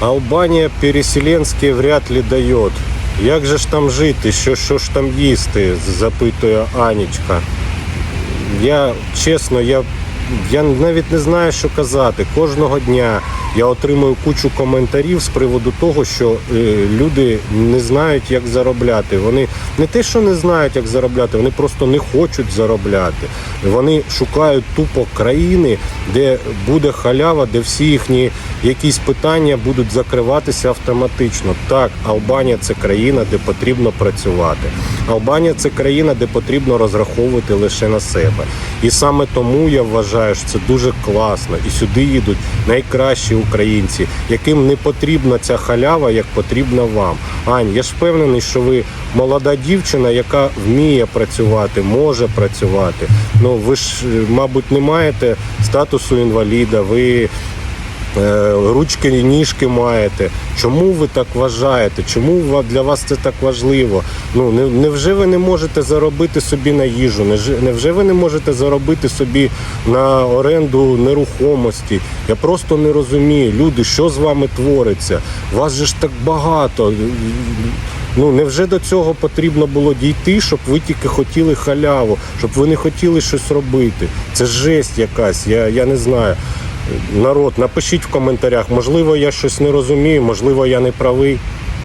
Албанія переселенське вряд ли дає. Як же ж там жити? Що, що ж там їсти? запитує Анічка. Я чесно, я, я навіть не знаю, що казати. Кожного дня я отримую кучу коментарів з приводу того, що е, люди не знають, як заробляти. Вони не те, що не знають, як заробляти, вони просто не хочуть заробляти. Вони шукають тупо країни, де буде халява, де всі їхні якісь питання будуть закриватися автоматично. Так, Албанія це країна, де потрібно працювати. Албанія це країна, де потрібно розраховувати лише на себе. І саме тому я вважаю, що це дуже класно. І сюди їдуть найкращі українці, яким не потрібна ця халява, як потрібна вам. Ань, я ж впевнений, що ви молода дівчина, яка вміє працювати, може працювати. Ну ви ж, е, мабуть, не маєте статусу інваліда. Ви ручки і ніжки маєте. Чому ви так вважаєте? Чому для вас це так важливо? Ну не- невже ви не можете заробити собі на їжу? Невже ви не можете заробити собі на оренду нерухомості? Я просто не розумію. Люди, що з вами твориться? Вас же ж так багато. Ну невже до цього потрібно було дійти, щоб ви тільки хотіли халяву, щоб ви не хотіли щось робити? Це жесть якась. Я, я не знаю. Народ, напишіть в коментарях, можливо, я щось не розумію, можливо, я не правий.